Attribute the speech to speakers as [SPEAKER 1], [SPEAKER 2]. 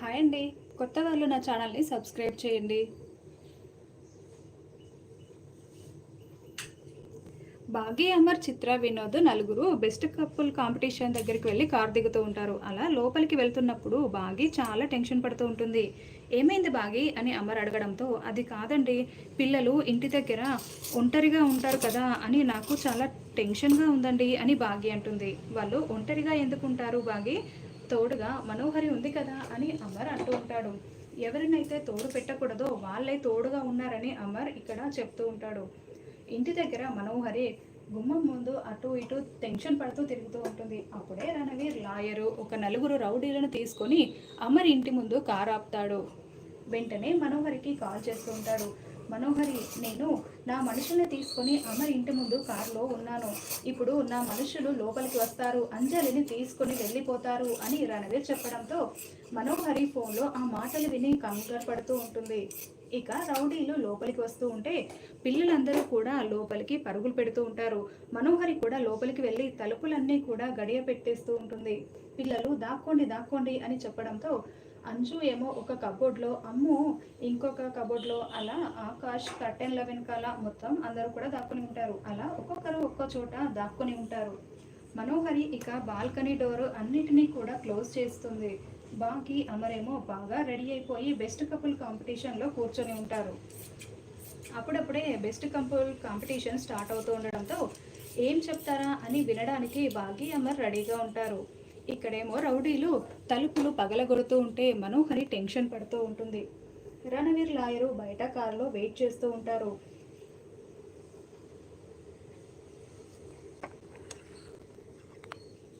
[SPEAKER 1] Hi అండి. కొత్త వాళ్ళు నా ఛానల్ని సబ్స్క్రైబ్ చేయండి. భాగ్య అమర్ చిత్ర వినోద్ నలుగురు బెస్ట్ కపుల్ కాంపిటీషన్ దగ్గరికి వెళ్ళి కార్ దిగుతూ ఉంటారు. అలా లోపలికి వెళ్తున్నప్పుడు బాగి చాలా టెన్షన్ పడుతూ ఉంటుంది. ఏమైంది బాగి అని అమర్ అడగడంతో అది కాదండి పిల్లలు ఇంటి దగ్గర ఒంటరిగా ఉంటారు కదా అని నాకు చాలా టెన్షన్గా ఉందండి అని బాగి అంటుంది. వాళ్ళు ఒంటరిగా ఎందుకు ఉంటారు బాగి? తోడుగా మనోహరి ఉంది కదా అని అమర్ అంటూ ఉంటాడు. ఎవరినైతే తోడు పెట్టకూడదో వాళ్ళే తోడుగా ఉన్నారని అమర్ ఇక్కడ చెప్తూ ఉంటాడు. ఇంటి దగ్గర మనోహరి గుమ్మం ముందు అటు ఇటు టెన్షన్ పడుతూ తిరుగుతూ ఉంటుంది. అప్పుడే రణవీర్ లాయరు ఒక నలుగురు రౌడీలను తీసుకొని అమర్ ఇంటి ముందు కారు ఆపుతాడు వెంటనే మనోహరికి కాల్ చేస్తూ ఉంటాడు. మనోహరి నేను నా మనుషుల్ని తీసుకొని అమర్ ఇంటి ముందు కారులో ఉన్నాను. ఇప్పుడు నా మనుషులు లోపలికి వస్తారు. అంజలిని తీసుకొని వెళ్ళిపోతారు అని రణవీర్ చెప్పడంతో మనోహరి ఫోన్లో ఆ మాటలు విని కంగారు పడుతూ ఉంటుంది. ఇక రౌడీలు లోపలికి వస్తూ ఉంటే పిల్లలందరూ కూడా లోపలికి పరుగులు పెడుతూ ఉంటారు. మనోహరి కూడా లోపలికి వెళ్ళి తలుపులన్నీ కూడా గడియ పెట్టేస్తూ ఉంటుంది. పిల్లలు దాక్కోండి దాక్కోండి అని చెప్పడంతో అంజు ఏమో ఒక కబోర్డ్లో అమ్ము ఇంకొక కబోర్డ్లో అలా ఆకాష్ కర్టెన్ల వెనకాల మొత్తం అందరూ కూడా దాక్కుని ఉంటారు. అలా ఒక్కొక్కరు ఒక్కో చోట దాక్కుని ఉంటారు. మనోహరి ఇక బాల్కనీ డోర్ అన్నిటినీ కూడా క్లోజ్ చేస్తుంది. బాకి అమరేమో బాగా రెడీ అయిపోయి బెస్ట్ కపుల్ కాంపిటీషన్లో కూర్చొని ఉంటారు. అప్పుడప్పుడే బెస్ట్ కపుల్ కాంపిటీషన్ స్టార్ట్ అవుతూ ఉండడంతో ఏం చెప్తారా? అని వినడానికి బాగి అమర్ రెడీగా ఉంటారు. ఇక్కడేమో రౌడీలు తలుపులు పగలగొడుతూ ఉంటే మనోహరి టెన్షన్ పడుతూ ఉంటుంది. రణవీర్ లాయరు బయట కారులో వెయిట్ చేస్తూ ఉంటారు.